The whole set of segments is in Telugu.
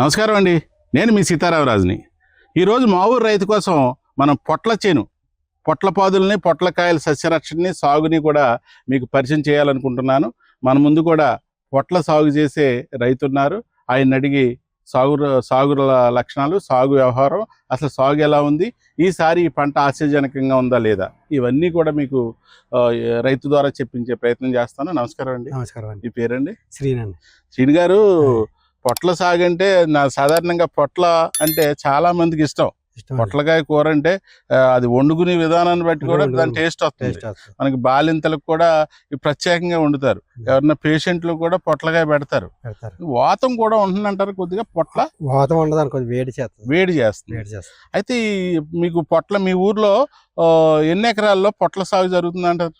నమస్కారం అండి. నేను మీ సీతారామరాజుని. ఈరోజు మా ఊరు రైతు కోసం మనం పొట్ల చేను పొట్ల పాదుల్ని పొట్లకాయల సస్యరక్షణని సాగుని కూడా మీకు పరిచయం చేయాలనుకుంటున్నాను. మన ముందు కూడా పొట్ల సాగు చేసే రైతు ఉన్నారు ఆయన అడిగి సాగు సాగు లక్షణాలు సాగు వ్యవహారం అసలు సాగు ఎలా ఉంది ఈసారి ఈ పంట ఆశ్చర్యజనకంగా ఉందా లేదా ఇవన్నీ కూడా మీకు రైతు ద్వారా చెప్పించే ప్రయత్నం చేస్తాను. నమస్కారం అండి. నమస్కారం అండి. మీ పేరండి? శ్రీనండి శ్రీని గారు పొట్ల సాగు అంటే నా సాధారణంగా పొట్ల అంటే చాలా మందికి ఇష్టం. పొట్లకాయ కూర అంటే అది వండుకునే విధానాన్ని బట్టి కూడా దాని టేస్ట్ వస్తుంది. మనకి బాలింతలకు కూడా ప్రత్యేకంగా వండుతారు. ఎవరన్నా పేషెంట్లు కూడా పొట్లకాయ పెడతారు. వాతం కూడా ఉంటుందంటారు కొద్దిగా? పొట్ల? వాతం ఉండదు వేడి చేస్తుంది. వేడి చేస్తుంది. అయితే మీకు పొట్ల మీ ఊర్లో ఎన్ని ఎకరాల్లో పొట్ల సాగు జరుగుతుంది అంటారు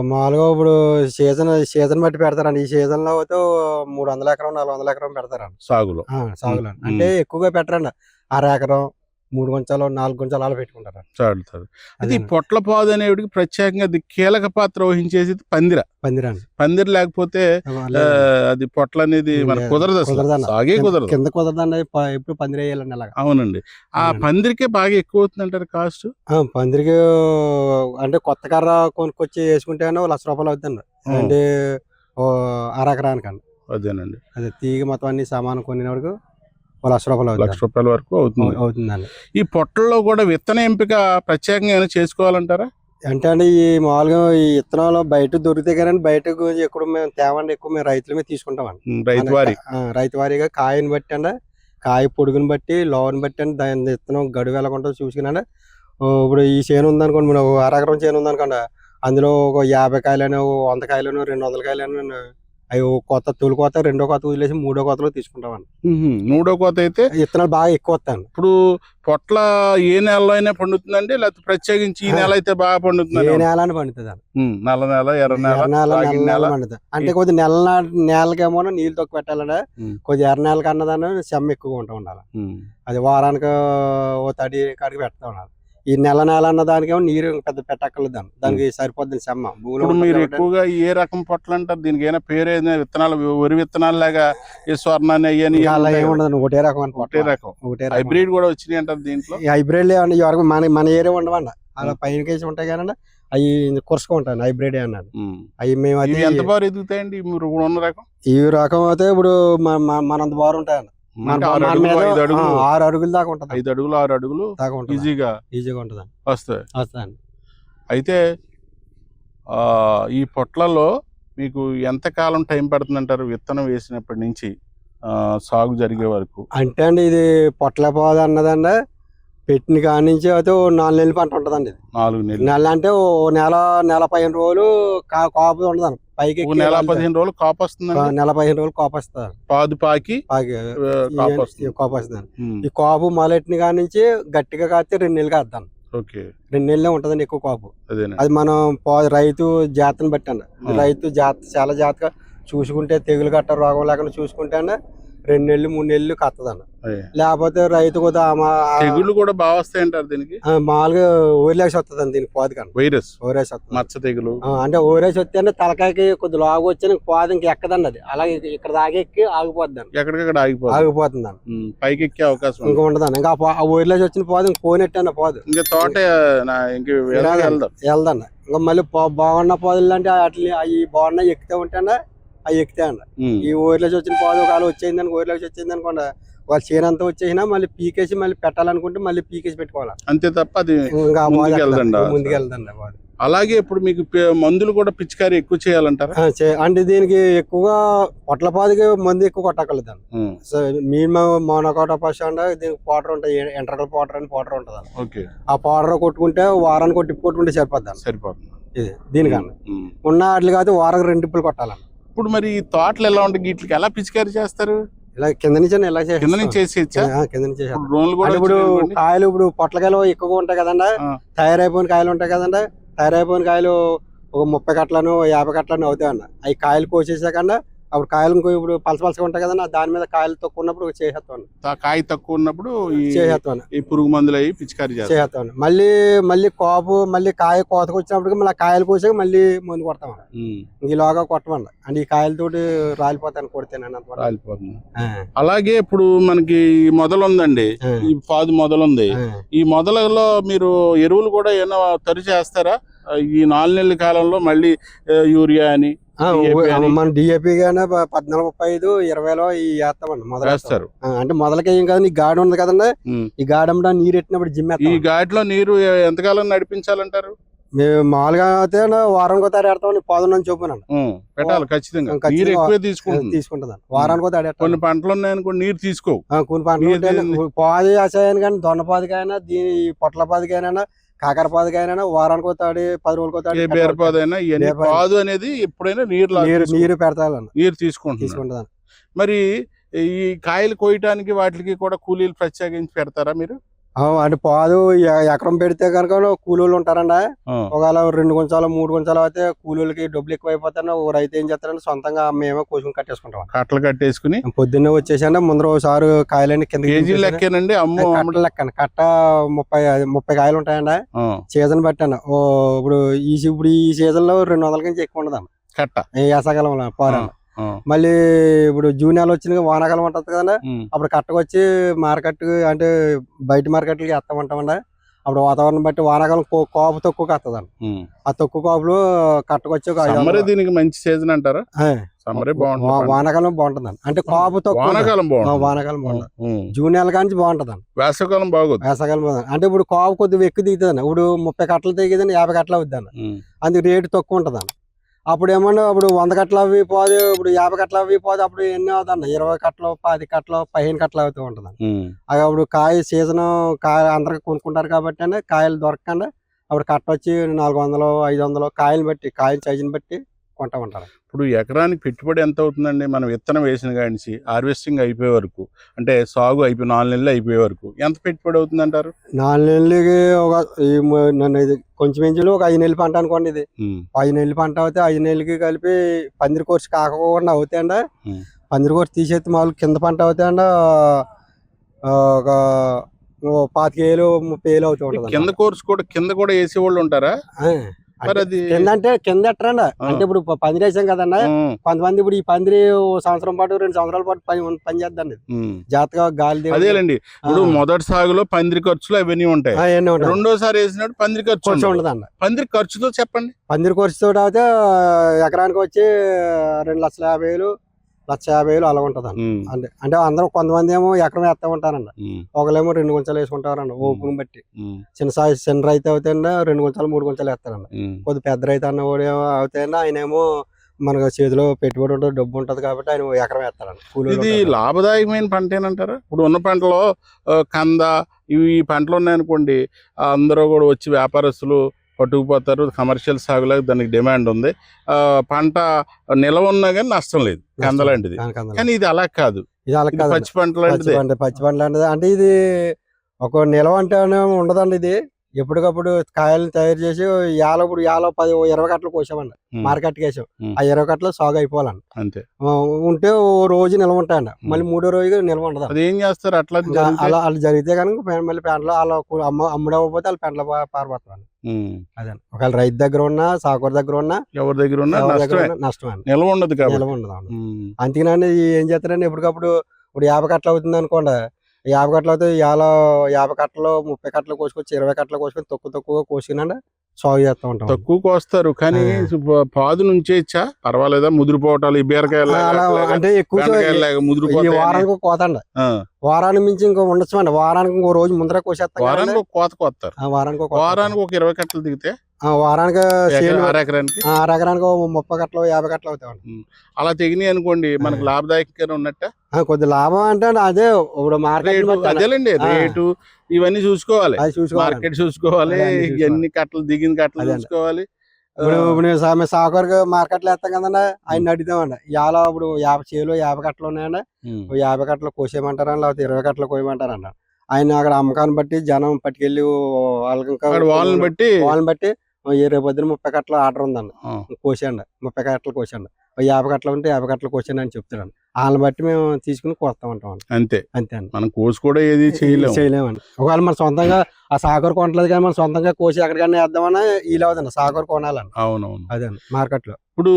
మామూలుగా ఇప్పుడు సీజన్ సీజన్ బట్టి పెడతారండి. ఈ సీజన్లో అయితే మూడు వందల ఎకరం నాలుగు వందల ఎకరం పెడతారండి. సాగులో. ఆ, సాగులో. అంటే ఎక్కువగా పెట్టరండి. అర ఎకరం మూడు గుంచాలు నాలుగు గుంచాలు అలా పెట్టుకుంటారు. చాలుతారు. అయితే ఈ అదేనండి. పొట్ల పాదు అనేటికి ప్రత్యేకంగా అది కీలక పాత్ర వహించేది పందిర. పందిరండి. పందిర లేకపోతే అది పొట్ల అనేది మనకు కుదరదు. సాగే కుదరదు. కింద కుదరదండి ఎప్పుడు పందిరి వేయాలండి అలాగా. అవునండి. ఆ. పందిరికే బాగా ఎక్కువ అవుతుంది అంటారు కాస్ట్ పందిరికి అంటే కొత్త కర్ర కొనుక్కొచ్చి వేసుకుంటే లక్ష రూపాయలు అవుతుందండి. అంటే ఓ అర ఎకరానికండి అదేనండి. అదే తీగ మొత్తం అన్ని సామాను కొనినప్పుడు ఓ లక్ష రూపాయలు లక్ష రూపాయల వరకు అవుతుంది. అవుతుందండి. ఈ పొట్టల్లో కూడా విత్తన ఎంపిక ప్రత్యేకంగా ఏమైనా చేసుకోవాలంటారా? అంటే అండి ఈ మామూలుగా ఈ విత్తనాలు బయట దొరికితే కానీ బయటకు ఎక్కువ మేము తేవండి ఎక్కువ మేము రైతుల మీద తీసుకుంటామండి. రైతు వారి. రైతు వారీగా కాయని బట్టి అండి కాయ పొడుగుని బట్టి లోవని బట్టి అండి దాని విత్తనం గడువు వెళ్ళకుండా చూసుకునండి. ఇప్పుడు ఈ చేను ఉందనుకోండి మనం అరగరం చేను ఉందనుకోండి అందులో ఒక యాభై కాయలను వంద కాయలను రెండు వందల కాయలను అవి కొత్త తొలి కొత్త రెండో కొత్త వదిలేసి మూడో కొత్తలో తీసుకుంటామండి మూడో కోత అయితే విత్తనాలు బాగా ఎక్కువ వస్తాయండి ఇప్పుడు పొట్ల ఏ నెలలో అయినా పండుతుందండి? లేకపోతే ప్రత్యేకించి ఈ. నెల అయితే బాగా ఏ పండుతుంది నేల అని పండుతుంది నల్ల నెల ఎర్ర నెల నేల నెల నెల. నెల పండుతుంది. అంటే కొద్ది నెల నేలకేమో నీళ్ళు తొక్కి పెట్టాలంటే. కొద్ది ఎర్ర నేల కన్నదాన్ని చెమ్మ ఎక్కువ ఉంటా ఉండాలి. అది వారానికి ఓ తడి కాడికి పెడతా ఉండాలి. ఈ నెల నెల అన్న దానికేమో నీరు పెద్ద పెట్టక్కర్లేదు దానికి సరిపోద్ది భూమిలో ఉంటుంది మీరు ఎక్కువగా ఏ రకం పొట్లు అంటారు దీనికి ఏమైనా పేరు ఏదైనా విత్తనాలు వరి విత్తనాలు లాగా ఈ స్వర్ణాన్ని అయ్యని అలా ఏమి ఉండదు ఒకటే రకం అని ఒకటే రకం. ఒకటే హైబ్రిడ్ కూడా వచ్చినాయి అంటారు దీంట్లో? ఈ హైబ్రిడ్ ఏమన్నా ఈ వరకు మన మన ఏరియా ఉండవండి. అలా పైన కేసి ఉంటాయి కానీ అవి కురసుకు ఉంటాయి హైబ్రిడ్ అన్నాడు. అవి మేము అది ఇవి ఎంత బాగా ఎదుగుతాయండి? ఉన్న రకం? ఈ రకం అయితే ఇప్పుడు మన- మన- మనంత ఉంటాయండి. మన అంటే ఆరు అడుగులు, మీద ఐదు ఆ, అడుగులు ఆరు అడుగుల దాకా ఉంటుంది? ఐదు అడుగులు ఆరు అడుగులు దాకా ఉంటుంది? ఈజీగా ఈజీగా ఉంటుంది? వస్తాయి. వస్తుందండి అయితే ఆ, ఈ పొట్లలో మీకు ఎంత కాలం టైం పడుతుందంటారు? విత్తనం వేసినప్పటి నుంచి ఆ, సాగు జరిగే వరకు? అంటే అండి ఇది పొట్ల పోదు అన్నదండి. పెట్టిన కాడి నుంచి అయితే ఓ నాలుగు నెలల పంట ఉంటుందండి ఇది. నాలుగు నెలలు. నెల అంటే ఓ నెల నెల పదిహేను రోజులు కా- కాపు ఉండదండి. పైకి ఎక్కి నెల పదిహేను రోజులు కాపు ఆ, వస్తుందండి నెల పదిహేను రోజులు కాపు వస్తుంది. పాదు పాకి పాకి ఆ, కాపు ఈ- వస్తుంది. ఈ కాపు వస్తుంది. ఉమ్, ఈ కాపు మొదలెట్టిన కాడి నుంచి గట్టిగా కాస్తే రెండు నెలలు కాద్దాం. ఓకే. రెండు నెలలే ఉంటుందండి ఎక్కువ కాపు. అదేనండి. అది మనం పో- రైతు జాతని బట్టి అండి ఆ. రైతు జాత చాలా జాతగా చూసుకుంటే తెగులు గట్ట రోగం లేకుండా చూసుకుంటే అండి రెండు నెలలు మూడు నెలలు కత్తదండి అదే. లేకపోతే రైతు కూడా తెగుళ్ళు కూడా బాగా వస్తాయి అంటారు దీనికి మామూలుగా ఓరేసి వస్తుందండి దీనికి పోదు కానీ వైరస్? ఓరేసి వస్తుంది మచ్చ తెగులు? అంటే ఓరేసి వస్తే అంటే తలకాయకి కొద్ది లాగు వచ్చి పోదు ఇంక ఎక్కదండి అది అలాగే ఇక్కడ దాకా ఎక్కి ఆగిపోద్దండి ఎక్కడికక్కడ ఆగిపోతుంది ఆగిపోతుందండి ఉమ్, పైకి ఎక్కే అవకాశం. ఇంకా ఉండదండి ఇంకా ఆ ఓరిలేసి వచ్చిన పోదు ఇంక పోనెట్టండి పోదు. ఇంకా తోట ఇంక వెళ్దాం? ఇంకా మళ్ళీ బాగున్న పోదులు అంటే అట్లా అవి బాగున్నాయి ఎక్కితే ఉంటాయండి అవి ఎక్కుతాయండి ఉమ్, ఈ ఊర్లోకి వచ్చిన పాదు ఒకవేళ వచ్చింది అనుకో ఊర్లోకి వచ్చింది అనుకోండి వాళ్ళు చీనంతా వచ్చేసినా మళ్ళీ పీకేసి మళ్ళీ పెట్టాలనుకుంటే మళ్ళీ పీకేసి పెట్టుకోవాలి? అంతే తప్ప అది ఇంకా ఆ పాదు ముందుకు ఎక్కదండి. వెళ్దండా? ముందుకు వెళ్దండి ఆ పాదు. అలాగే ఇప్పుడు మీకు మందులు కూడా పిచికారీ ఎక్కువ చేయాలంటారా? ఆ, అంటే దీనికి ఎక్కువగా పొట్ల పాదుకి మందు ఎక్కువ కొట్టగలుగుతాను ఉమ్, సో మినిమం మోనోకోట పశు అంటే దీనికి పౌడర్ ఉంటుంది ఎంట్రకల్ పౌడర్ అని పౌడర్ ఉంటుంది ఓకే. ఆ పౌడర్ కొట్టుకుంటే వారానికి టిప్పు కొట్టుకుంటే సరిపోద్ది. సరిపోతుంది ఇది దీనికన్నా. ఉన్న వాటికి కాదు వారానికి రెండు టిప్పులు కొట్టాలండి. ఇప్పుడు మరి ఈ తోటలు ఎలా ఉంటాయి వీటికి ఎలా పిచికారీ చేస్తారు ఇలా కింద నుంచి ఇలా కింద చేసేస్తాం. నుంచి చేసేయచ్చా కింద నుంచి. ఇప్పుడు డ్రోన్లు కూడా. కాయలు ఇప్పుడు పొట్లకాయలు ఎక్కువగా ఉంటాయి కదండి. తయారైపోయిన కాయలు ఉంటాయి కదండి తయారైపోయిన కాయలు ఒక ముప్పై కట్టలను యాభై కట్టలను అవుతాయి అన్న అవి కాయలు కోసేసాకన్నా అప్పుడు కాయలు ఇంకో ఇప్పుడు పలస పలసగా ఉంటాయి కదా దాని మీద కాయలు తక్కువ ఉన్నప్పుడు చేసేస్తాను. కాయ తక్కువ ఉన్నప్పుడు చేసేస్తాను. ఈ పురుగు మందులు అవి పిచికారీ చేసేస్తాను. మళ్ళీ మళ్ళీ కోపు మళ్ళీ కాయ కోతకు వచ్చినప్పటికి మళ్ళీ కాయలు కోసాక మళ్ళీ మందు కొడతాం ఈలోగా కొట్టమండి. అంటే ఈ కాయలతోటి రాలిపోతాను కొడితేనండి అంత రాలిపోతుంది. అలాగే ఇప్పుడు మనకి మొదలు ఉందండి. ఈ పాదు మొదలు ఉంది. ఈ మొదలలో మీరు ఎరువులు కూడా ఏమైనా తరి చేస్తారా? ఈ నాలుగు నెలల కాలంలో మళ్ళీ యూరియా అని? మన డిఏపి గానే పద్నాలుగు ముప్పై ఐదు ఇరవైలో ఈ వేస్తామండి మొదలు అంటే మొదలకి ఏం కాదు ఈ గాడి ఉంది కదండి. ఈ గాడమ్మ నీరు ఎట్టినప్పుడు జిమ్ ఈ ఘాట్లో నీరు ఎంతకాలం నడిపించాలంటారు? మేము మామూలుగా అయితే వారానికి ఒకసారి ఆడతామని పదం నుంచి చూపునండి పెట్టాలి ఖచ్చితంగా. నీరు ఎక్కువే తీసుకుంటుంది. వారానికి ఒకసారి కొన్ని పంటలు ఉన్నాయనుకోండి నీరు తీసుకోవు. కొన్ని పంటలు. పాది వేసాయని కానీ దొండపాదికైనా దీని పొట్ల పాదికైనా కాకర పాదికైనా వారానికి ఒకసారి పది రోజులకి ఒకసారి బీరపాదైనా ఇవన్నీ. పాదు అనేది ఎప్పుడైనా నీరు నీరు నీరు పెడతానండి నీరు తీసుకుంటుంది తీసుకుంటుందండి మరి ఈ కాయలు కోయటానికి వాటికి కూడా కూలీలు ప్రత్యేకించి పెడతారా మీరు? అంటే పాదు ఎకరం పెడితే కనుక కూలీలు ఉంటారండి? ఒకవేళ రెండు కొంచాలు మూడు కొంచాలు అయితే కూలీలకి డబ్బులు ఎక్కువ అయిపోతాయి ఓ రైతు ఏం చేస్తారంటే సొంతంగా మేమే కోసుకుని కట్టేసుకుంటాం. కట్టలు కట్టేసుకుని? పొద్దున్నే వచ్చేసండి ముందర ఒకసారి కాయలన్నీ కింద లెక్కేనండి? అమ్మో అమ్మడు. కట్ట లెక్కన కట్ట ముప్పై ముప్పై కాయలు ఉంటాయండి? సీజన్ ఓ ఇప్పుడు ఈ ఇప్పుడు ఈ సీజన్లో రెండు వందల నుంచి ఎక్కువ ఉండదండి కట్ట. పోరండి ఆ, మళ్ళీ ఇప్పుడు జూన్ నెల వచ్చిన వానాకాలం ఉంటుంది ఉమ్, అప్పుడు కట్టకొచ్చి మార్కెట్ అంటే బయట మార్కెట్లకి వేస్తామంటామండి అప్పుడు వాతావరణం బట్టి వానాకాలం కోప తక్కువ ఉమ్. ఆ తక్కువ కోపలు కట్టకొచ్చి. దీనికి మంచి సీజన్ అంటారా? వానాకాలం బాగుంటుందండి అంటే కోప తక్కువ. వానాకాలం బాగుంటుంది. వానాకాలం బాగుంటుంది. ఉమ్. జూన్ నెల కానీ బాగుంటుందండి వేసవికాలం బాగోదు. వేసవకాలం బాగుంటుంది. అంటే ఇప్పుడు కోప కొద్దిగా ఎక్కువ దిగుతుందండి ఇప్పుడు ముప్పై కట్టలు తెగిదండి యాభై కట్టలు అవుతుందండి అందుకు రేటు తక్కువ ఉంటుందండి అప్పుడు ఏమన్నా ఇప్పుడు వంద కట్టలు అవి పోదు ఇప్పుడు యాభై కట్టలు అవి పోదు అప్పుడు ఎన్ని అవుతుందండి ఇరవై కట్టలు పది కట్టలు పదిహేను కట్టలు అవుతూ ఉంటుందండి ఉమ్. అది అప్పుడు కాయ సీజన్ కాయ అందరికి కొనుక్కుంటారు కాబట్టి కాయలు దొరకకుండా అప్పుడు కట్ట వచ్చి నాలుగు వందలు ఐదు వందలు కాయలు బట్టి కాయల సైజుని బట్టి కొంటా ఉంటారు. ఇప్పుడు ఎకరానికి పెట్టుబడి ఎంత అవుతుందండి? మనం విత్తనం వేసిన కానించి హార్వెస్టింగ్ అయిపోయే వరకు అంటే సాగు అయిపోయి నాలుగు నెలలు అయిపోయే వరకు ఎంత పెట్టుబడి అవుతుంది అంటారు నాలుగు నెలలకి ఒక ఈ నన్ను ఇది కొంచెం ఇంచులు ఒక ఐదు నెలలు పంట అనుకోండి ఇది. ఐదు నెలలు పంట అవుతే ఐదు నెలలకి కలిపి పందిరి కోర్సు కాకుండా అవుతాయండి. ఉమ్. పందిరి కోర్సు తీసేస్తే మామూలు కింద పంట అవుతాయండి. ఒక ఓ పాతిక వేలు ముప్పై వేలు అవుతూ ఉంటుంది కింద కోర్స్ కూడా కింద కూడా వేసే వాళ్ళు ఉంటారా కింద అంటే కింద ఎట్టరండి. అంటే ఇప్పుడు పందిరి వేసాం కదండి. ఉమ్, కొంతమంది ఇప్పుడు ఈ పందిరి సంవత్సరం పాటు రెండు సంవత్సరాల పాటు పని పని చేద్దండి. జాతగా గాలి. అదేలేండి. ఇప్పుడు మొదటి సాగులో పందిరి ఖర్చులు అవన్నీ ఉంటాయి. రెండోసారి వేసినప్పుడు పందిరి ఖర్చు ఉండదు. ఉండదండి. పందిరి ఖర్చుతో చెప్పండి. పందిరి తోటి అయితే ఎకరానికి వచ్చి రెండు లక్షల యాభై వేలు లక్ష యాభై వేలు అలా ఉంటుందండి ఉమ్, అంటే అంటే అందరూ కొంతమంది ఏమో ఎకరం వేస్తా ఉంటారండి ఒకళ్ళేమో రెండు గుంచలు వేసుకుంటారండి ఓపుని బట్టి. చిన్న సాయి చిన్న రైతు అవుతాయండి రెండు గుంచలు మూడు గుంచలు వేస్తారండి. కొద్ది పెద్ద రైతు అన్న కూడా ఏమో అవుతాయండి ఆయన ఏమో మనకు చేతిలో పెట్టుబడి ఉంటుంది డబ్బు ఉంటుంది కాబట్టి ఆయన ఎకరం వేస్తారండి ఇది. లాభదాయకమైన పంట ఏనంటారా? ఇప్పుడు ఉన్న పంటలో కంద ఇవి ఈ పంటలు ఉన్నాయనుకోండి అందరూ కూడా వచ్చి వ్యాపారస్తులు పట్టుకుపోతారు కమర్షియల్ సాగులకు దానికి డిమాండ్ ఉంది. ఆ, పంట నిల్వ ఉన్నా కానీ నష్టం లేదు కంద లాంటిది. దానికి అందరం. కానీ ఇది అలా కాదు. పచ్చి పంట పచ్చి లాంటిది పంట పచ్చి పంట లాంటిది. అంటే ఇది ఒక నిల్వ అంటే ఉండదండి ఇది. ఎప్పటికప్పుడు కాయలు తయారు చేసి యాల ఇప్పుడు యాల పది ఇరవై కట్టలు కోసామండి మార్కెట్కి వేసాం. ఆ ఇరవై కట్టలు సాగు అయిపోవాలండి అంతే. ఉంటే ఓ రోజు నిల్వ ఉంటాయండి మళ్ళీ మూడో రోజు నిల్వ ఉండదు. అది ఏం చేస్తారు? అట్లా? అలా అలా జరిగితే కనుక మళ్ళీ పెంటలో అలా అమ్మ అమ్ముడకపోతే వాళ్ళు పెంటలో పారిపోతారు అదే. ఒకవేళ రైతు దగ్గర ఉన్నా సాగుకూర దగ్గర ఉన్నా ఎవరి దగ్గర ఉన్నా అండి నిల్వ ఉండదు నిల్వ ఉండదు అందుకనండి ఏం చేస్తారండి ఎప్పటికప్పుడు ఇప్పుడు యాభై కట్టలు అవుతుంది అనుకోండి యాభై కట్టలు అవుతే యాభై యాభై కట్టలు ముప్పై కట్టలు కోసుకొచ్చి ఇరవై కట్టలు కోసుకొని తక్కువ తక్కువ కోసుకునండి సాగు చేస్తూ ఉంటాం. తక్కువ కోస్తారు. కానీ పాదు నుంచే ఇచ్చా? పర్వాలేదా? ముదిరిపోవటాలు ఈ బీరకాయలు అంటే ఎక్కువ వారానికి ఒక కోత అండి ఆ, వారానికి మించి ఇంకో ఉండొచ్చు అండి వారానికి ఇంకో రోజు ముందర కోసేస్తాం వారానికి. ఒక కోత కోస్తారు. ఆ, వారానికి ఒక. వారానికి ఒక ఇరవై కట్టలు దిగితే? ఆ, వారానికి ఎకరా- చేను అర ఎకరానికి? ఆ, అర ఎకరానికి ఓ ముప్పై కట్టలు యాభై కట్టలు అవుతాయండి అలా తెగినాయి అనుకోండి మనకు. లాభదాయకంగా ఉన్నట్ట? కొద్ది లాభం అంటే అదే ఇప్పుడు మార్కెట్. అదేలేండి. రేటు ఇవన్నీ చూసుకోవాలి. మార్కెట్ చూసుకోవాలి. ఎన్ని కట్టలు దిగిన కట్టలు. చూసుకోవాలి. ఇప్పుడు ఇప్పుడు సా- సాగుకూరకి మార్కెట్లో వేస్తాం కదండి ఆయన అడుగుతామండి. ఇవాళ ఇప్పుడు యాభై చేలు యాభై కట్టలు ఉన్నాయండి. యాభై కట్టలు కోసేయమంటారా లేకపోతే ఇరవై కట్టలు కోయమంటారన్న ఆయన అక్కడ అమ్మకాన్ని బట్టి జనం పట్టుకెళ్ళి వాళ్ళకి వాళ్ళని బట్టి వాళ్ళని బట్టి రేపు పొద్దున ముప్పై కట్టలు ఆర్డర్ ఉందండి. కోసేయండి ముప్పై కట్టలు కోసేయండి. యాభై కట్టలు ఉంటే యాభై కట్టలు కోసాను అని చెప్తాడు వాళ్ళని బట్టి మేము తీసుకుని కోస్తా ఉంటాం అండి అంతే. అంతే అండి. మనం కోసి కూడా ఏది చేయలేము. చేయలేమండి. ఒకవేళ మన సొంతంగా ఆ సాకర్ కొనట్లేదు కానీ మనం సొంతంగా కోసి ఎక్కడికైనా వేద్దామన్నా వీలు అవుతుంది సాకర్ కొనాలండి. అవునవును. అదే అండి మార్కెట్లో ఇప్పుడు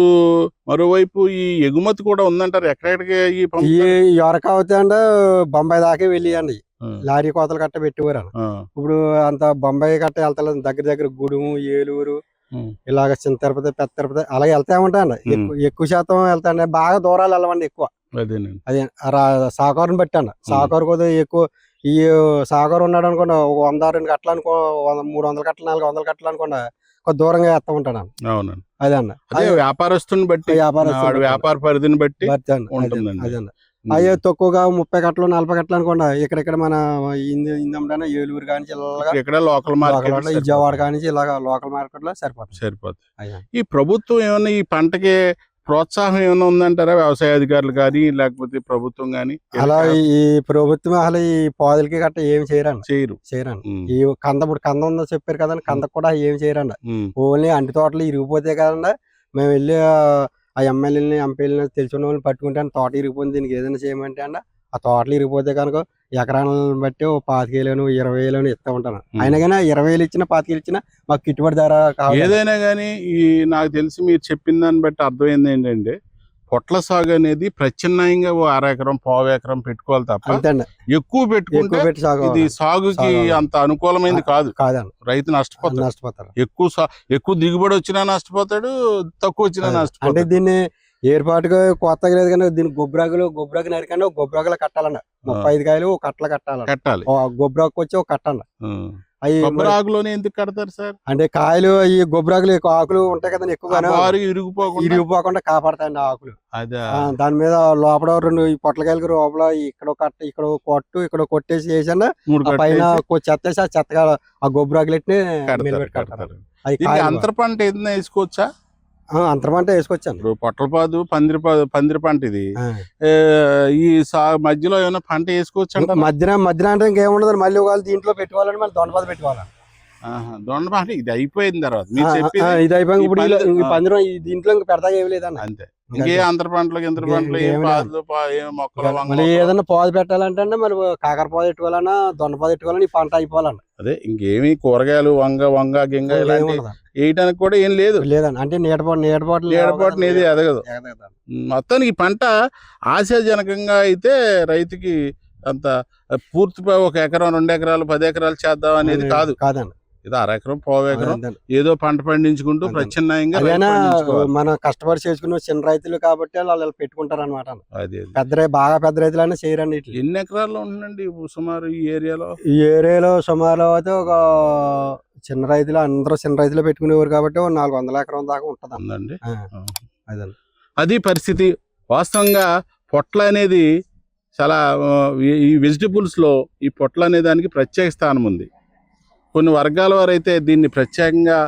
మరోవైపు ఈ ఎగుమతి కూడా ఉందంటారు. ఎక్కడెక్కడికి ఈ అవుతాయి అంటే బొంబాయి దాకా వెళ్ళియండి. లారీ కోతలు కట్ట పెట్టేవారు ఇప్పుడు అంత బొంబాయి కట్ట వెళ్తలేదు. దగ్గర దగ్గర గుడుము ఏలూరు ఇలాగ చిన్న తిరుపతి పెద్ద తిరుపతి అలాగే వెళ్తా ఉంటాయండి. ఎక్కువ శాతం వెళ్తాండి బాగా దూరాలు వెళ్ళవండి ఎక్కువ. అదే సాకారుని బట్టి అండి. సాకారు కొద్దిగా ఎక్కువ ఈ సాకారు ఉన్నాడు అనుకోండి ఒక వంద రెండు కట్టలు అనుకో మూడు వందల కట్టలు నాలుగు వందల కట్టలు అనుకోండి కొద్ది దూరంగా వేస్తా ఉంటాను అవునండి. అదే అండి. అదే వ్యాపారస్తుని బట్టి. వ్యాపార పరిధిని బట్టి అదే ఉంటుందండి. అయ్యే తక్కువగా ముప్పై కట్టలు నలభై కట్టలు అనుకోండి ఇక్కడిక్కడ మన ఇంది ఇందమ్మడాన ఏలూరు కానీ ఇక్కడ లోకల్ మార్కెట్ విజయవాడ కానీ ఇలాగ లోకల్ మార్కెట్లో సరిపోతుంది. సరిపోతుంది. అయ్యా. ఈ ప్రభుత్వం ఏమన్నా ఈ పంటకి ప్రోత్సాహం ఏమైనా ఉందంటారా? వ్యవసాయ అధికారులు కానీ లేకపోతే ప్రభుత్వం కానీ? అలా ఈ ప్రభుత్వం అసలు ఈ పాదులకి గట్ట ఏం చేయరండి. చేయరు. చేయరండి. ఈ కంద ఇప్పుడు కంద ఉందో చెప్పారు కదండి కందకు కూడా ఏం చేయరండి. ఓన్లీ అంటి తోటలు ఇరిగిపోతే కదండి. మేము వెళ్ళి ఆ- ఎమ్మెల్యేని ఎంపీలని తెలిసిన వాళ్ళని పట్టుకుంటే తోట ఇరిగిపోయింది. దీనికి ఏదైనా చేయమంటే అండి ఆ తోటలు ఇరిగిపోతే కనుక ఎకరాలను బట్టి ఓ పాతికేలను ఇరవై వేలను ఇస్తూ ఉంటాను. అయినా కానీ ఇరవై వేలు ఇచ్చినా పాతికేలు ఇచ్చినా మాకు గిట్టుబడి ధర ఏదైనా కానీ ఈ నాకు తెలిసి మీరు చెప్పిన దాన్ని బట్టి అర్థమైంది ఏంటంటే పొట్ల సాగు అనేది ప్రత్యామ్నాయంగా ఓ అర ఎకరం పావు ఎకరం పెట్టుకోవాలి తప్ప ఎక్కువ పెట్టుకుంటే ఇది సాగుకి. అంత అనుకూలమైనది కాదు. రైతు నష్టపోతాడు. నష్టపోతారు. ఎక్కువ సా- ఎక్కువ దిగుబడి వచ్చినా నష్టపోతాడు తక్కువ వచ్చినా అంటే నష్టపోతాడు. దీన్ని ఏర్పాటుగా కొత్తగా లేదు కానీ దీన్ని గొబ్బరాకులు గొబ్బరాకు నరికండి ఒక గొబ్బరాకులు కట్టాలండి ముప్పై ఐదు కాయలు ఒక కట్టలు కట్టాలి. ఒక గొబ్బరాకు వచ్చి ఒక కట్టండి ఉం. అవి ఆకులోనే ఎందుకు కడతారు సార్? అంటే కాయలు ఈ గొబ్బరాకులు ఎక్కువ ఆకులు ఉంటాయి కదండి ఎక్కువగానే. బారు ఇరిగిపోకుండా. ఇరిగిపోకుండా కాపాడతాయండి ఆకులు. దాని మీద లోపల రెండు ఈ పొట్లకాయలకి లోపల ఇక్కడ కట్ట ఇక్కడ కొట్టు ఇక్కడ కొట్టేసి ఆ పైన చెత్తేసి ఆ చెత్తగా ఆ గొబ్బరాకులు ఎట్టి కడతారు, నిలబెట్టి కడతారు. కడతారు. అది దీనికి కాయలు అంతర పంట ఏదైనా వేసుకోవచ్చా? అంతరమంట వేసుకొచ్చాను. ఇప్పుడు పొట్లపాదు పందిరి పాదు పందిరి పంట ఇది ఈ సా మధ్యలో ఏమైనా పంట వేసుకోవచ్చు అంట మధ్యన మధ్యన అంటే ఇంకేముండదు మళ్ళీ ఒకవేళ దీంట్లో పెట్టుకోవాలని మళ్ళీ దొండపాద పెట్టుకోవాలి? దొండ పంట ఇది అయిపోయిన తర్వాత ఇది అయిపోయి ఈ ఇప్పుడు పందిరి- దీంట్లో ఇంకా పెడతాగా ఏమి లేదన్న. అంతే. ఇంకే అంతర పంటలు పంటలు ఏం పాదులు మొక్కలు మళ్ళీ. ఏదైనా పాదు పెట్టాలంటే మరి కాకర పాదు పెట్టుకోవాలన్నా దొండ పాదు పెట్టుకోవాలన్నా ఈ పంట అయిపోవాలన్న. అదే ఇంకేమి కూరగాయలు వంగ వంగ గింగ ఇలాంటి. వేయటానికి కూడా ఏం లేదు. లేదండి అంటే నీడపాటు నీడపాటు ఏడపాటున ఏది ఎదగదు. మొత్తానికి పంట ఆశాజనకంగా అయితే రైతుకి అంత పూర్తిగా ఒక ఎకరం రెండు ఎకరాలు పది ఎకరాలు చేద్దాం అనేది కాదు. కాదండి. ఇది అర ఎకరం. ఏదో పంట పండించుకుంటూ. ప్రత్యామ్నాయంగా. మన కష్టపడి చేసుకున్న చిన్న రైతులు కాబట్టి వాళ్ళు పెట్టుకుంటారు అనమాట. పెద్ద రై- బాగా పెద్ద రైతులు అయినా చేయరండి ఎన్ని ఎకరాల్లో ఉంటుందండి సుమారు ఈ ఏరియాలో? ఈ ఏరియాలో సుమారు అయితే ఒక చిన్న రైతులు అందరూ చిన్న రైతులు పెట్టుకునేవారు కాబట్టి నాలుగు వందల ఎకరం దాకా ఉంటుంది అదండి. అది పరిస్థితి. వాస్తవంగా పొట్ల అనేది చాలా ఈ- ఈ వెజిటబుల్స్లో ఈ పొట్ల అనే దానికి ప్రత్యేక స్థానం ఉంది. కొన్ని వర్గాల వారు అయితే దీన్ని ప్రత్యేకంగా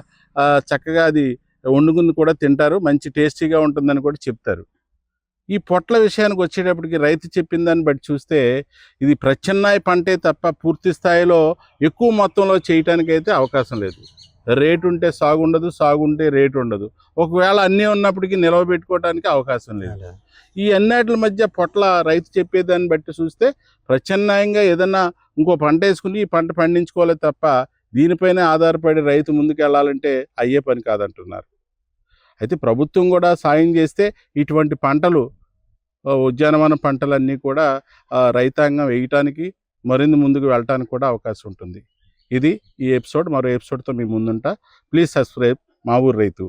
చక్కగా అది వండుకుని కూడా తింటారు. మంచి టేస్టీగా ఉంటుందని కూడా చెప్తారు. ఈ పొట్ల విషయానికి వచ్చేటప్పటికి రైతు చెప్పిన దాన్ని బట్టి చూస్తే ఇది ప్రత్యామ్నాయ పంటే తప్ప పూర్తి స్థాయిలో ఎక్కువ మొత్తంలో చేయటానికి అయితే అవకాశం లేదు. రేటు ఉంటే సాగు ఉండదు సాగు ఉంటే రేటు ఉండదు. ఒకవేళ అన్నీ ఉన్నప్పటికీ నిల్వ పెట్టుకోవడానికి అవకాశం లేదు. ఈ అన్నిటి మధ్య పొట్ల రైతు చెప్పేదాన్ని బట్టి చూస్తే ప్రత్యామ్నాయంగా ఏదన్నా ఇంకో పంట వేసుకుని ఈ పంట పండించుకోవాలి తప్ప దీనిపైనే ఆధారపడి రైతు ముందుకు వెళ్ళాలంటే అయ్యే పని కాదంటున్నారు. అయితే ప్రభుత్వం కూడా సాయం చేస్తే ఇటువంటి పంటలు ఉద్యానవన పంటలన్నీ కూడా రైతాంగం వేయటానికి మరింత ముందుకు వెళ్ళటానికి కూడా అవకాశం ఉంటుంది. ఇది ఈ ఎపిసోడ్. మరో ఎపిసోడ్తో మీ ముందుంటా. ప్లీజ్ సబ్స్క్రైబ్ మా ఊరు రైతు.